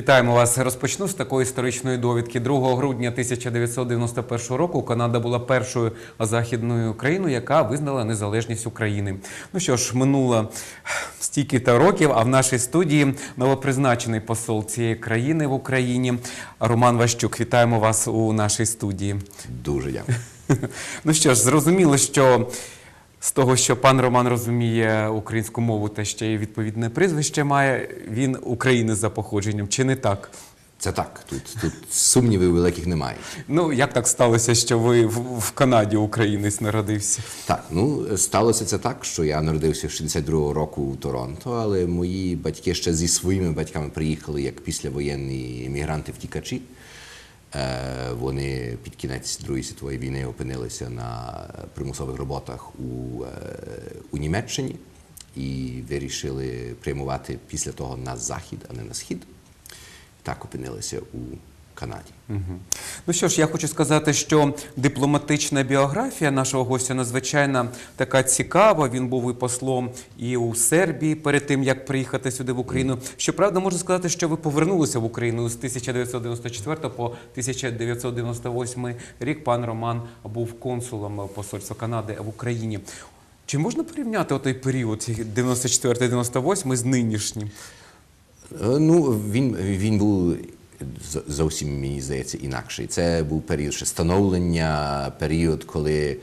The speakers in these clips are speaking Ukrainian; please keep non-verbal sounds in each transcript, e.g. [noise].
Вітаємо вас. Розпочну з такої історичної довідки. 2 грудня 1991 року Канада була першою західною країною, яка визнала незалежність України. Ну що ж, минуло стільки та років, а в нашій студії новопризначений посол цієї країни в Україні Роман Ващук. Вітаємо вас у нашій студії. Дуже дякую. Ну що ж, зрозуміло, що з того, що пан Роман розуміє українську мову та ще й відповідне прізвище має, він українець за походженням, чи не так? Це так. Тут, тут сумнівів великих немає. Ну, як так сталося, що ви в, в Канаді українець народився? Так, ну сталося це так, що я народився в 62-го року у Торонто, але мої батьки ще зі своїми батьками приїхали як післявоєнні емігранти-втікачі. Е, Вони під кінець Другої світової війни опинилися на примусових роботах у, е, у Німеччині і вирішили прямувати після того на захід, а не на схід. Так опинилися у Канаді. Ну що ж, я хочу сказати, що дипломатична біографія нашого гостя надзвичайно така цікава. Він був і послом і у Сербії перед тим, як приїхати сюди в Україну. Щоправда, можна сказати, що ви повернулися в Україну з 1994 по 1998 рік. Пан Роман був консулом посольства Канади в Україні. Чи можна порівняти той період 94-98 з нинішнім? Е, Ну, він, він був зовсім, мені здається, інакший. Це був період ще становлення, період, коли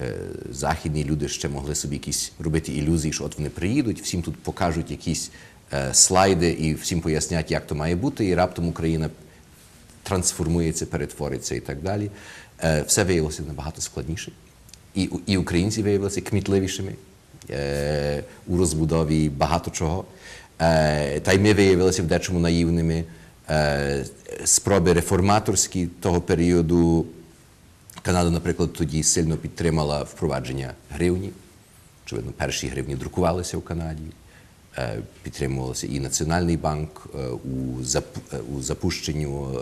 е, західні люди ще могли собі якісь робити ілюзії, що от вони приїдуть, всім тут покажуть якісь е, слайди і всім пояснять, як то має бути, і раптом Україна трансформується, перетвориться і так далі. Е, все виявилося набагато складніше. І, і українці виявилися кмітливішими е, у розбудові багато чого. Е, та й ми виявилися в дечому наївними. Е, спроби реформаторські того періоду. Канада, наприклад, тоді сильно підтримала впровадження гривні. Очевидно, перші гривні друкувалися в Канаді. Е, Підтримувався і Національний банк е, у, зап, запущенню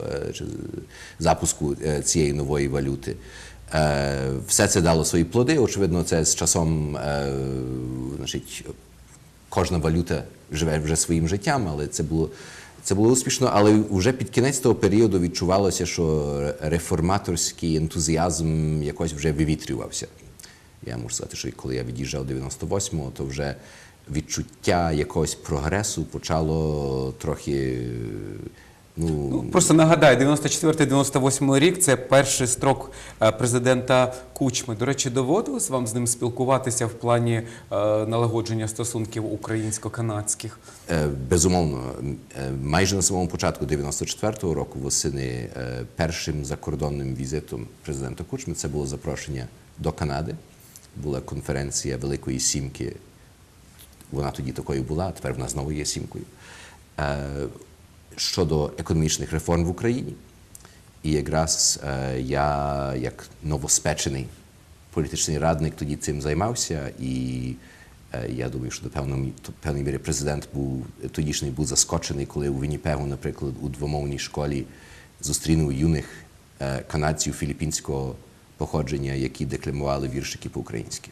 запуску цієї нової валюти. Все це дало свої плоди. Очевидно, це з часом значить, кожна валюта живе вже своїм життям, але це було. Це було успішно, але вже під кінець того періоду відчувалося, що реформаторський ентузіазм якось вже вивітрювався. Я можу сказати, що коли я від'їжджав 98-го, то вже відчуття якогось прогресу почало трохи. Ну, Ну, просто нагадаю, 94-98 рік це перший строк е, президента Кучми. До речі, доводилось вам з ним спілкуватися в плані е, налагодження стосунків українсько-канадських? Е, Безумовно, Е, майже на самому початку 94-го року восени е, першим закордонним візитом президента Кучми це було запрошення до Канади. Була конференція Великої Сімки. Вона тоді такою була, а тепер вона знову є сімкою. Е, Щодо економічних реформ в Україні. І якраз е, я, як новоспечений політичний радник, тоді цим займався. І е, я думаю, що до певної, певної міри президент був тодішній був заскочений, коли у Вінніпегу, наприклад, у двомовній школі зустрінув юних е, канадців філіппінського походження, які декламували віршики по-українськи.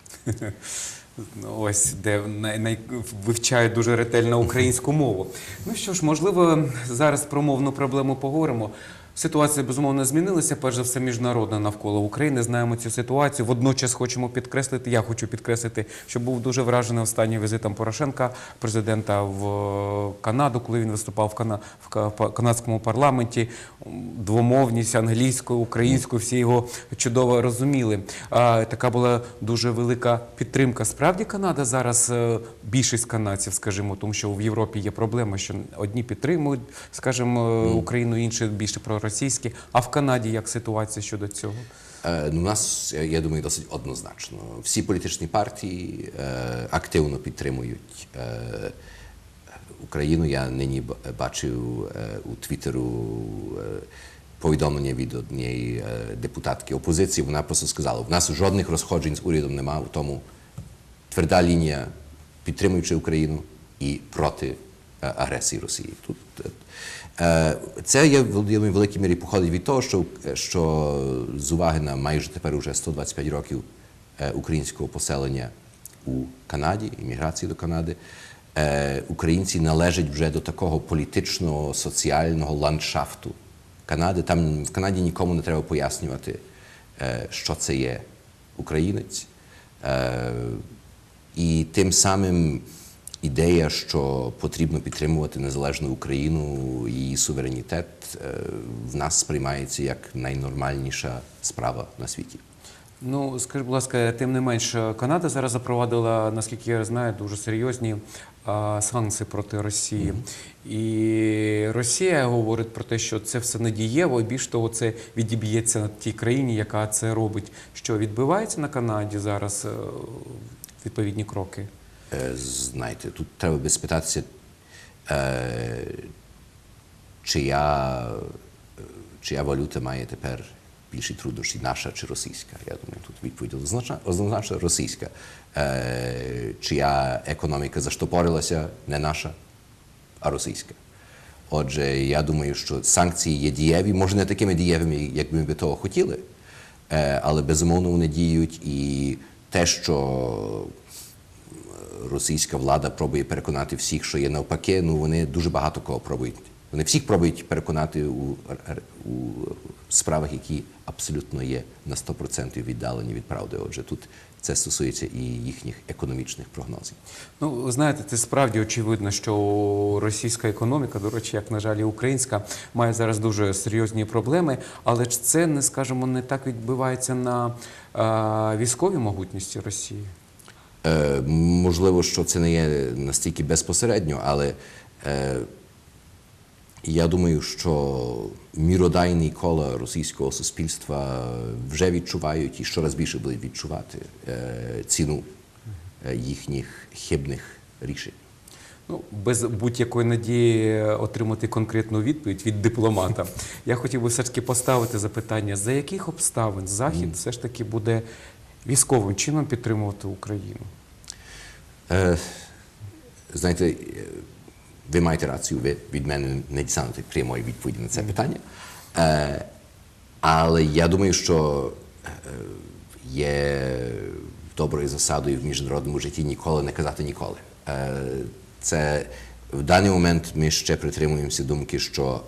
Ну, Ось де най, най, вивчають дуже ретельно українську мову. Ну що ж, можливо, зараз про мовну проблему поговоримо. Ситуація безумовно змінилася. Перш за все, міжнародна навколо України. Знаємо цю ситуацію. Водночас хочемо підкреслити. Я хочу підкреслити, що був дуже вражений останнім візитом Порошенка, президента в Канаду, коли він виступав в, Кана, в канадському парламенті. Двомовність англійською, українською, всі його чудово розуміли. Така була дуже велика підтримка. Справді Канада зараз е, більшість канадців, скажімо, тому що в Європі є проблема, що одні підтримують, скажімо, е, Україну, інші більше проросійські. А в Канаді як ситуація щодо цього? Е, ну, У нас, я- думаю, досить однозначно. Всі політичні партії е, активно підтримують е, Україну. Я нині бачив у Твіттеру повідомлення від однієї депутатки опозиції. Вона просто сказала: в нас жодних розходжень з урядом немає, у тому тверда лінія підтримуючи Україну і проти агресії Росії. Тут це є в я в великій мірі походить від того, що, що з уваги на майже тепер уже 125 років е, українського поселення у Канаді, імміграції до Канади. е, українці належать вже до такого політичного, соціального ландшафту Канади. Там в Канаді нікому не треба пояснювати, е, що це є українець. Е, і тим самим ідея, що потрібно підтримувати незалежну Україну, її суверенітет, е, в нас сприймається як найнормальніша справа на світі. Ну, скажіть, будь ласка, тим не менш, Канада зараз запровадила, наскільки я знаю, дуже серйозні а, санкції проти Росії. І Росія говорить про те, що це все недієво, і більш того, це відіб'ється на тій країні, яка це робить. Що відбувається на Канаді зараз е, відповідні кроки? Е, Знаєте, тут треба би спитатися, е, чия, чия валюта має тепер більші труднощі, наша чи російська. Я думаю, тут відповідь однозначно російська. Е, Чия економіка заштопорилася, не наша, а російська. Отже, я думаю, що санкції є дієві, може не такими дієвими, як ми би того хотіли, але безумовно вони діють. І те, що російська влада пробує переконати всіх, що є навпаки, ну вони дуже багато кого пробують. Вони всіх пробують переконати у, у справах, які абсолютно є на 100% віддалені від правди. Отже, тут це стосується і їхніх економічних прогнозів. Ну, знаєте, це справді очевидно, що російська економіка, до речі, як на жаль, і українська, має зараз дуже серйозні проблеми, але ж це не скажімо, не так відбувається на е, військовій могутності Росії. Е, можливо, що це не є настільки безпосередньо, але е, я думаю, що міродайні кола російського суспільства вже відчувають і щораз більше будуть відчувати е, ціну їхніх хибних рішень. Ну, без будь-якої надії отримати конкретну відповідь від дипломата. Я хотів би все ж таки поставити запитання, за яких обставин Захід все ж таки буде військовим чином підтримувати Україну? Знаєте, ви маєте рацію, ви від мене не дістанете прямої відповіді на це питання. Але я думаю, що є доброю засадою в міжнародному житті ніколи не казати ніколи. Це в даний момент ми ще притримуємося думки, що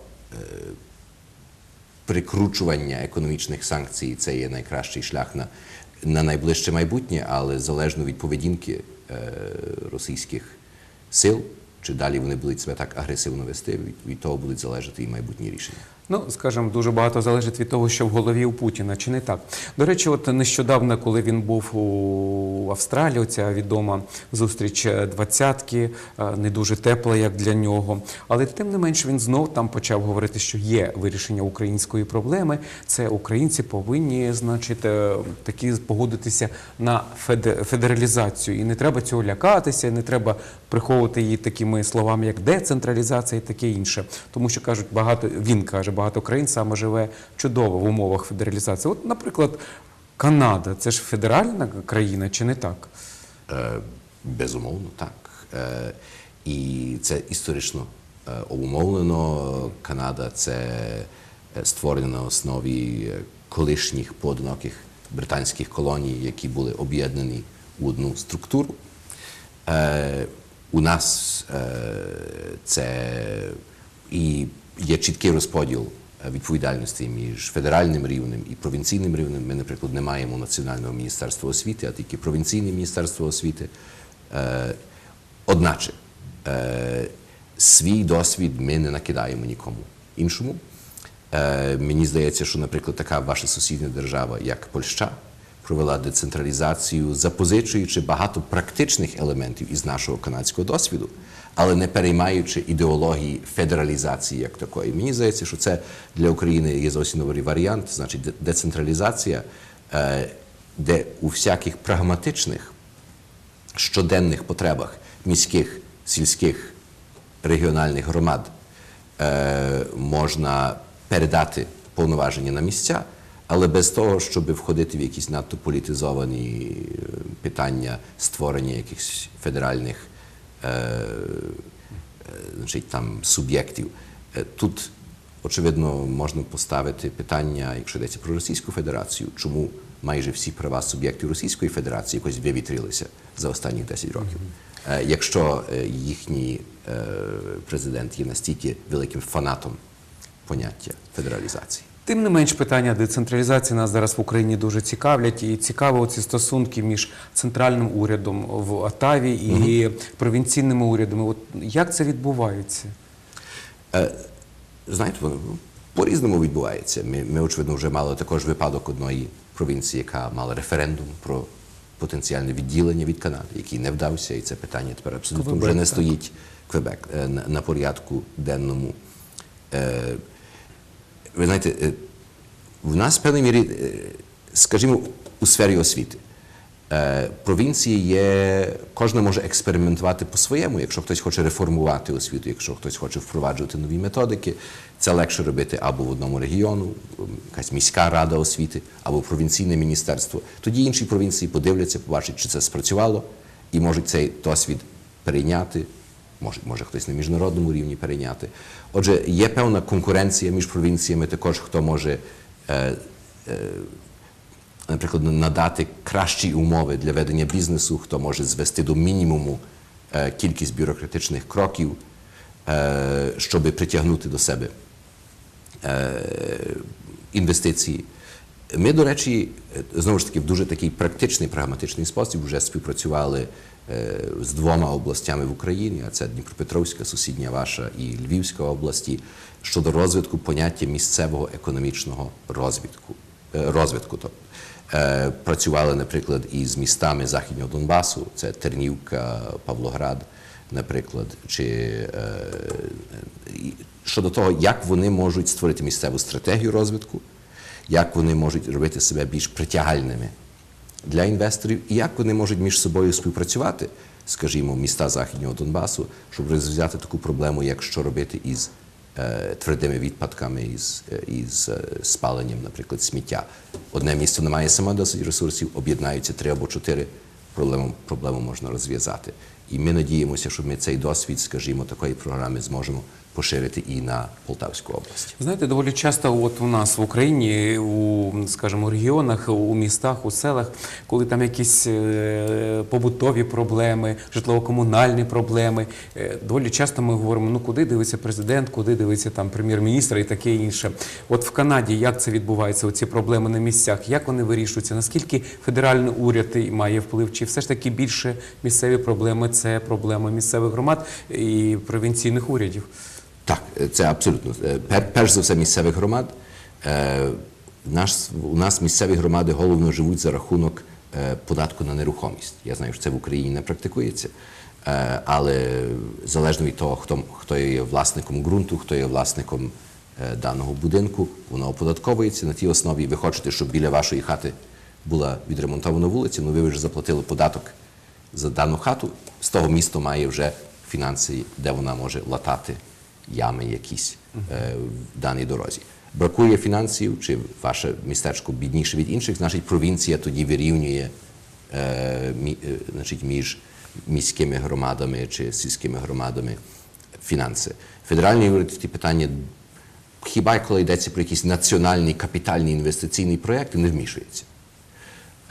прикручування економічних санкцій це є найкращий шлях на, на найближче майбутнє, але залежно від поведінки російських сил, чи далі вони будуть себе так агресивно вести, від, від того будуть залежати і майбутні рішення. Ну, скажімо, дуже багато залежить від того, що в голові у Путіна, чи не так. До речі, от нещодавно, коли він був у Австралії, ця відома зустріч е, двадцятки, е, не дуже тепла, як для нього. Але тим не менш він знов там почав говорити, що є вирішення української проблеми. Це українці повинні, значить, е, такі погодитися на федералізацію. І не треба цього лякатися, і не треба приховувати її такими словами, як децентралізація і таке інше. Тому що кажуть, багато він каже, багато країн саме живе чудово в умовах федералізації. От, наприклад, Канада це ж федеральна країна, чи не так? Е, Безумовно, так. Е, І це історично е, обумовлено. Канада це е, створено на основі е, колишніх поодиноких британських колоній, які були об'єднані у одну структуру. Е, У нас е, це і є чіткий розподіл е, відповідальності між федеральним рівнем і провінційним рівнем. Ми, наприклад, не маємо національного міністерства освіти, а тільки провінційне міністерство освіти. Е, Одначе е, свій досвід ми не накидаємо нікому іншому. Мені здається, що, наприклад, така ваша сусідня держава, як Польща, провела децентралізацію, запозичуючи багато практичних елементів із нашого канадського досвіду, але не переймаючи ідеології федералізації як такої. Мені здається, що це для України є зовсім новий варіант, значить децентралізація, е, де у всяких прагматичних щоденних потребах міських, сільських, регіональних громад е, можна передати повноваження на місця, але без того, щоб входити в якісь надто політизовані е, питання створення якихось федеральних е, е, значить, там, суб'єктів. Е, Тут Очевидно, можна поставити питання, якщо йдеться про Російську Федерацію, чому майже всі права суб'єктів Російської Федерації якось вивітрилися за останні 10 років. Якщо їхній президент є настільки великим фанатом поняття федералізації. Тим не менш, питання децентралізації нас зараз в Україні дуже цікавлять, і цікаво ці стосунки між центральним урядом в Отаві і провінційними урядами. От як це відбувається? Е, Знаєте, воно по-різному відбувається. Ми, ми, очевидно, вже мали також випадок одної провінції, яка мала референдум про потенціальне відділення від Канади, який не вдався, і це питання тепер абсолютно Квебек, вже не так. стоїть Квебек е, на, на порядку денному. Е, ви знаєте, е, в нас в певній мірі, е, скажімо, у сфері освіти. Е, Провінції є, кожна може експериментувати по-своєму. Якщо хтось хоче реформувати освіту, якщо хтось хоче впроваджувати нові методики, це легше робити або в одному регіону, якась міська рада освіти, або провінційне міністерство. Тоді інші провінції подивляться, побачать, чи це спрацювало, і можуть цей досвід перейняти. Може, може хтось на міжнародному рівні перейняти. Отже, є певна конкуренція між провінціями, також хто може е, наприклад, надати кращі умови для ведення бізнесу, хто може звести до мінімуму е, кількість бюрократичних кроків, е, щоб притягнути до себе е, інвестиції. Ми, до речі, знову ж таки, в дуже такий практичний, прагматичний спосіб вже співпрацювали е, з двома областями в Україні, а це Дніпропетровська, сусідня ваша і Львівська області, щодо розвитку поняття місцевого економічного розвитку. е, розвитку тобто. Е, Працювали, наприклад, із містами Західнього Донбасу, це Тернівка, Павлоград, наприклад, чи щодо того, як вони можуть створити місцеву стратегію розвитку, як вони можуть робити себе більш притягальними для інвесторів, і як вони можуть між собою співпрацювати, скажімо, міста Західнього Донбасу, щоб розв'язати таку проблему, як що робити із е, твердими відпадками, із, е, із е, спаленням, наприклад, сміття. Одне місто не має саме досить ресурсів, об'єднаються три або чотири, проблему, проблему можна розв'язати. І ми надіємося, що ми цей досвід, скажімо, такої програми зможемо поширити і на Полтавську область. Знаєте, доволі часто от у нас в Україні, у, скажімо, регіонах, у містах, у селах, коли там якісь е, побутові проблеми, житлово-комунальні проблеми, е, доволі часто ми говоримо, ну куди дивиться президент, куди дивиться там прем'єр-міністр і таке інше. От в Канаді як це відбувається, оці проблеми на місцях, як вони вирішуються, наскільки федеральний уряд має вплив, чи все ж таки більше місцеві проблеми це проблеми місцевих громад і провінційних урядів? Так, е, це абсолютно. Е, Перш за все, місцевих громад. Е, Наш, у нас місцеві громади головно живуть за рахунок е, податку на нерухомість. Я знаю, що це в Україні не практикується, але залежно від того, хто, хто є власником ґрунту, хто є власником даного будинку, воно оподатковується на тій основі. Ви хочете, щоб біля вашої хати була відремонтована вулиця, ну ви вже заплатили податок за дану хату, з того місто має вже фінанси, де вона може латати ями якісь е, в даній дорозі. Бракує фінансів, чи ваше містечко бідніше від інших, значить провінція тоді вирівнює е, мі, е, значить, між міськими громадами чи сільськими громадами фінанси. Федеральний уряд ті питання, хіба коли йдеться про якісь національні капітальні інвестиційні проекти, не вмішується.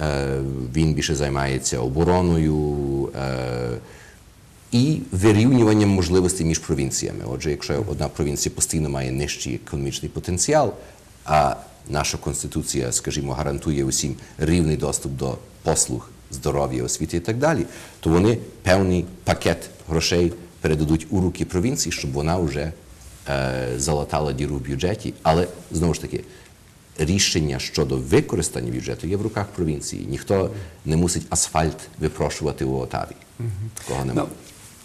Е, Він більше займається обороною е, і вирівнюванням можливостей між провінціями. Отже, якщо одна провінція постійно має нижчий економічний потенціал, а наша конституція, скажімо, гарантує усім рівний доступ до послуг, здоров'я, освіти і так далі, то вони певний пакет грошей передадуть у руки провінції, щоб вона вже е, залатала діру в бюджеті. Але знову ж таки, рішення щодо використання бюджету є в руках провінції. Ніхто не мусить асфальт випрошувати у Отаві. Такого немає.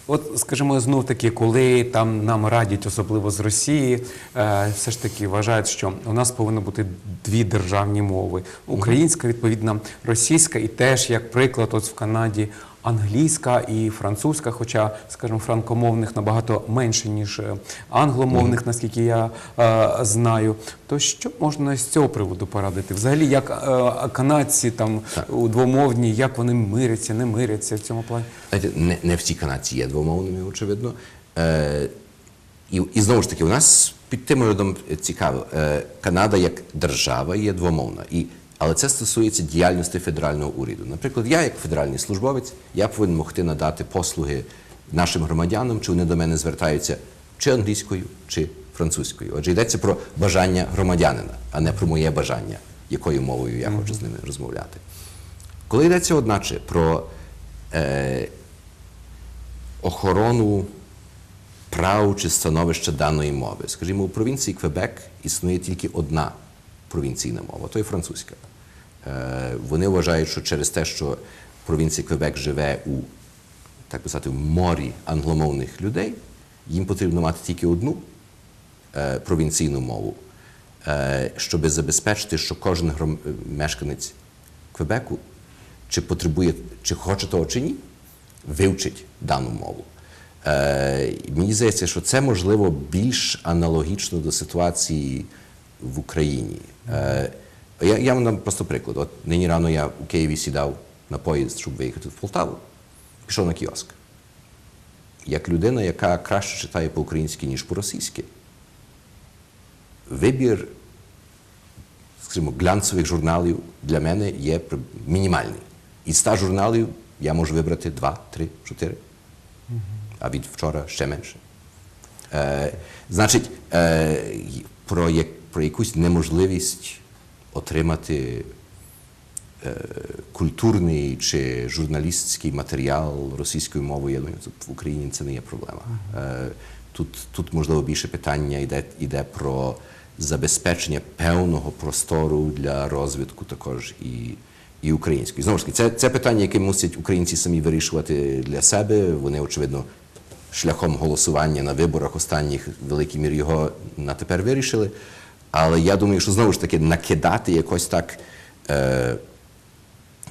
От, скажімо, знов таки, коли там нам радять, особливо з Росії, е, все ж таки вважають, що у нас повинно бути дві державні мови: українська, відповідно, російська, і теж як приклад, от в Канаді англійська і французька, хоча, скажімо, франкомовних набагато менше ніж е, англомовних, наскільки я е, знаю. То що можна з цього приводу порадити? Взагалі, як е, канадці там у двомовні, як вони миряться, не миряться в цьому плані? Не, не всі канадці є двомовними, очевидно. Е, і, і знову ж таки, у нас під тим родом цікаво. Е, Канада як держава є двомовна. І, але це стосується діяльності федерального уряду. Наприклад, я, як федеральний службовець, я повинен могти надати послуги нашим громадянам, чи вони до мене звертаються чи англійською, чи французькою. Отже, йдеться про бажання громадянина, а не про моє бажання, якою мовою я хочу з ними розмовляти. Коли йдеться, одначе, про е, охорону прав чи становища даної мови. Скажімо, у провінції Квебек існує тільки одна провінційна мова, то є французька. Е, Вони вважають, що через те, що провінція Квебек живе у так би сказати, морі англомовних людей, їм потрібно мати тільки одну е, провінційну мову, е, щоб забезпечити, що кожен гром- мешканець Квебеку, чи потребує, чи хоче того чи ні, вивчить дану мову. Мені здається, що це можливо більш аналогічно до ситуації в Україні. Е, я, я вам дам просто приклад. От нині рано я у Києві сідав на поїзд, щоб виїхати в Полтаву, пішов на кіоск. Як людина, яка краще читає по-українськи, ніж по-російськи, вибір, скажімо, глянцевих журналів для мене є мінімальний. Із 100 журналів я можу вибрати 2, 3, 4, а від вчора ще менше. Е, значить, е, про, як, про якусь неможливість отримати е, культурний чи журналістський матеріал російською мовою, я думаю, в Україні це не є проблема. Е, тут, тут, можливо, більше питання йде, йде про забезпечення певного простору для розвитку також і, і української. Знову ж таки, це, це питання, яке мусять українці самі вирішувати для себе. Вони, очевидно, шляхом голосування на виборах останніх в великій мірі його на тепер вирішили. Але я думаю, що знову ж таки накидати якось так е,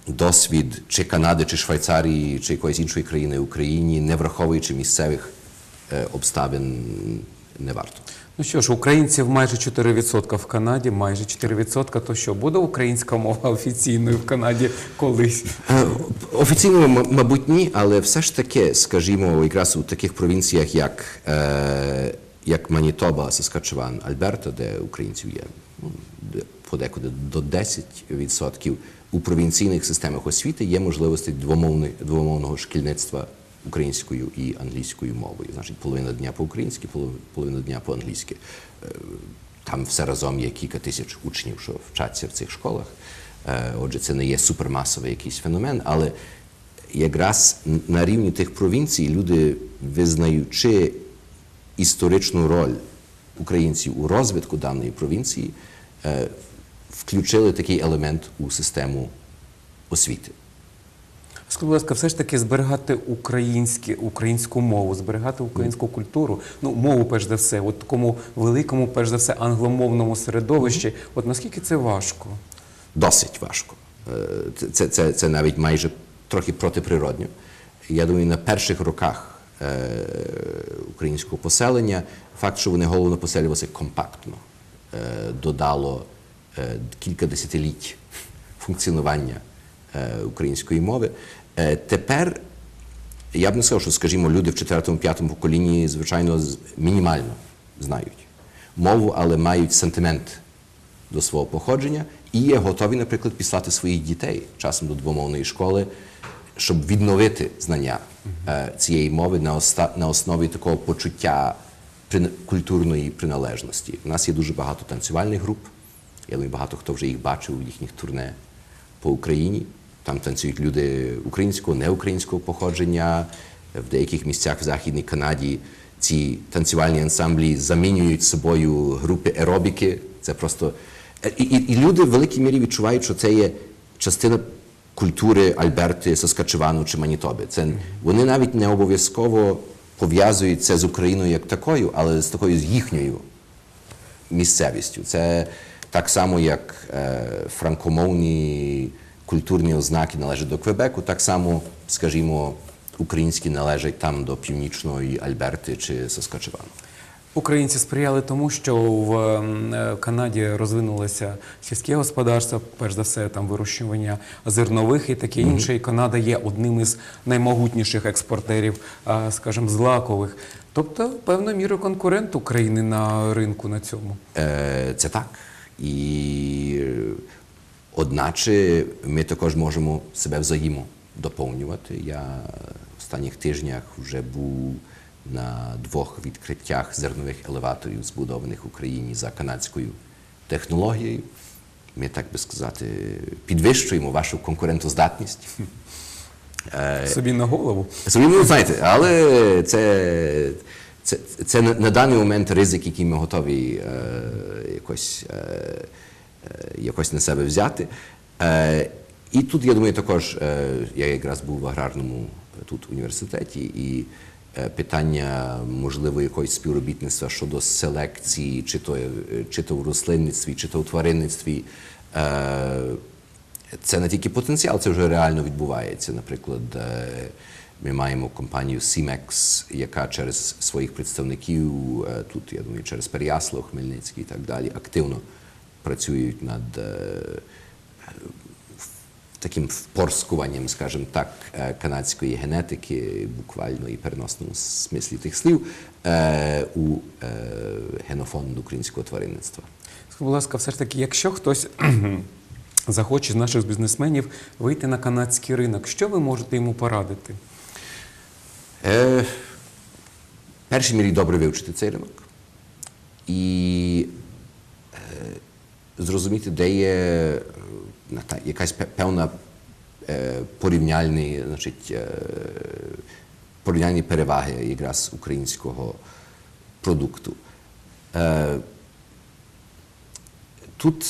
досвід чи Канади, чи Швейцарії, чи якоїсь іншої країни Україні, не враховуючи місцевих е, обставин, не варто. Ну що ж, українців майже 4% в Канаді, майже 4%. То що, буде українська мова офіційною в Канаді колись? Е, Офіційно, мабуть, ні, але все ж таки, скажімо, якраз у таких провінціях, як, е, як Манітоба, Саскачеван, Альберта, де українців є ну, подекуди до 10%, у провінційних системах освіти є можливості двомовного шкільництва українською і англійською мовою. Значить, половина дня по-українськи, полов- половина дня по-англійськи. Е, Там все разом є кілька тисяч учнів, що вчаться в цих школах. Е, Отже, це не є супермасовий якийсь феномен, але якраз на рівні тих провінцій люди, визнаючи історичну роль українців у розвитку даної провінції, е, включили такий елемент у систему освіти. Скажіть, будь ласка, все ж таки зберігати українські, українську мову, зберігати українську культуру, ну мову, перш за все, от такому великому, перш за все, англомовному середовищі. От наскільки це важко? Досить важко. Е, Це, це, це, це навіть майже трохи протиприродньо. Я думаю, на перших роках українського поселення факт, що вони головно поселювалися компактно, е, додало е, кілька десятиліть функціонування е, української мови. Е, Тепер я б не сказав, що, скажімо, люди в четвертому-п'ятому поколінні, звичайно, мінімально знають мову, але мають сентимент до свого походження і є готові, наприклад, післати своїх дітей часом до двомовної школи, щоб відновити знання е, цієї мови на, основі такого почуття культурної приналежності. У нас є дуже багато танцювальних груп. Я думаю, багато хто вже їх бачив у їхніх турне по Україні. Там танцюють люди українського, неукраїнського походження. В деяких місцях в Західній Канаді ці танцювальні ансамблі замінюють собою групи аеробіки. Це просто Е, і, і, і люди в великій мірі відчувають, що це є частина культури Альберти, Саскачевану чи Манітоби. Це вони навіть не обов'язково пов'язують це з Україною як такою, але з такою з їхньою місцевістю. Це так само, як е, франкомовні культурні ознаки належать до Квебеку, так само, скажімо, українські належать там до північної Альберти чи Саскачевану. Українці сприяли тому, що в ем, е, Канаді розвинулося сільське господарство, перш за все, там вирощування зернових і таке інше. І Канада є одним із наймогутніших експортерів, скажімо, злакових. Тобто, певною мірою конкурент України на ринку на цьому. Е, Це так. І е, одначе ми також можемо себе взаємо доповнювати. Я в останніх тижнях вже був на двох відкриттях зернових елеваторів, збудованих в Україні за канадською технологією. Ми, так би сказати, підвищуємо вашу конкурентоздатність. [laughs] Собі на голову. Собі, ну, знаєте, але це, це, це на, на даний момент ризик, який ми готові е, якось, е, е, якось на себе взяти. Е, і тут, я думаю, також е, я якраз був в аграрному тут університеті, і питання можливо якогось співробітництва щодо селекції, чи то, е, чи то в рослинництві, чи то в тваринництві. Е, це не тільки потенціал, це вже реально відбувається. Наприклад, е, ми маємо компанію Simex, яка через своїх представників е, тут, я думаю, через Переяслав, Хмельницький і так далі, активно працюють над е, таким впорскуванням, скажімо так, е, канадської генетики, буквально і переносному смислі тих слів, е, у е, генофонд українського тваринництва. Скажіть, будь ласка, все ж таки, якщо хтось [clears throat] захоче з наших бізнесменів вийти на канадський ринок, що ви можете йому порадити? Е, першій мірі добре вивчити цей ринок і е, зрозуміти, де є якась певна е, порівняльні, значить, е, порівняльні переваги якраз українського продукту. Е, Тут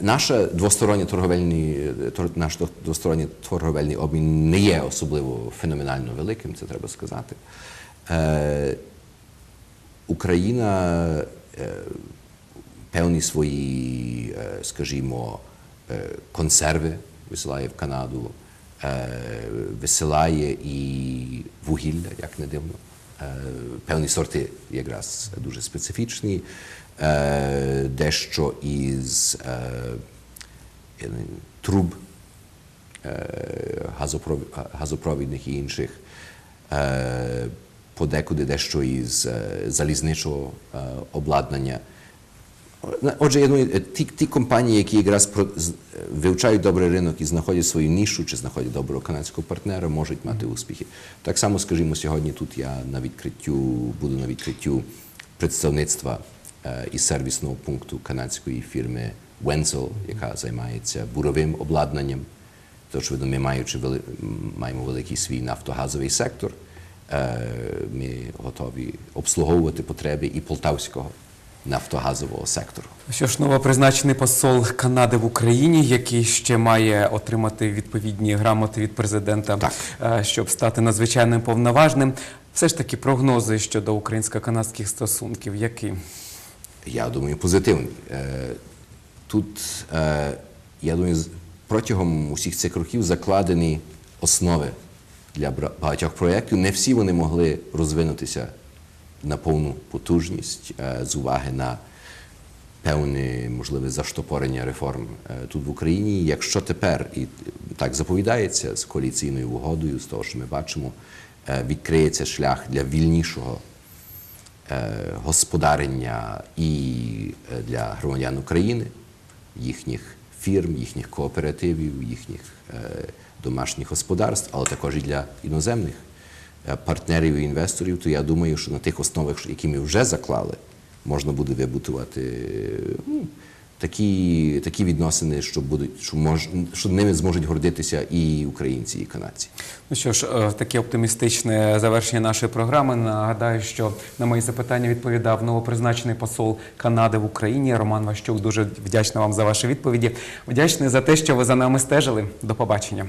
наша двостороння торговельні, наш двосторонній торговельний обмін не є особливо феноменально великим, це треба сказати. Україна певні свої, скажімо, консерви висилає в Канаду, е, висилає і вугілля, як не дивно. Е, Певні сорти якраз дуже специфічні, е, дещо із е, труб е, газопровідних і інших, е, подекуди дещо із е, залізничого е, обладнання. Отже, я думаю, е, ті, ті компанії, які якраз про, вивчають добрий ринок і знаходять свою нішу, чи знаходять доброго канадського партнера, можуть мати успіхи. Так само, скажімо, сьогодні тут я на відкриттю буду на відкриттю представництва е, і сервісного пункту канадської фірми Wenzel, яка займається буровим обладнанням. Тож, видно, ми маючи вели, маємо великий свій нафтогазовий сектор, е, ми готові обслуговувати потреби і полтавського нафтогазового сектору. Що ж, новопризначений посол Канади в Україні, який ще має отримати відповідні грамоти від президента, Так. е, щоб стати надзвичайним повноважним. Все ж таки прогнози щодо українсько-канадських стосунків, які? Я думаю, позитивний. Е, Тут, е, я думаю, протягом усіх цих років закладені основи для багатьох проєктів. Не всі вони могли розвинутися на повну потужність е, з уваги на певне можливе заштопорення реформ е, тут в Україні. Якщо тепер і так заповідається з коаліційною угодою, з того, що ми бачимо, е, відкриється шлях для вільнішого господарення і для громадян України, їхніх фірм, їхніх кооперативів, їхніх домашніх господарств, але також і для іноземних партнерів і інвесторів, то я думаю, що на тих основах, які ми вже заклали, можна буде вибудувати е, ну, такі, такі відносини, що будуть, що мож, що ними зможуть гордитися і українці, і канадці. Ну що ж, е, таке оптимістичне завершення нашої програми. Нагадаю, що на мої запитання відповідав новопризначений посол Канади в Україні Роман Ващук. Дуже вдячна вам за ваші відповіді. Вдячний за те, що ви за нами стежили. До побачення.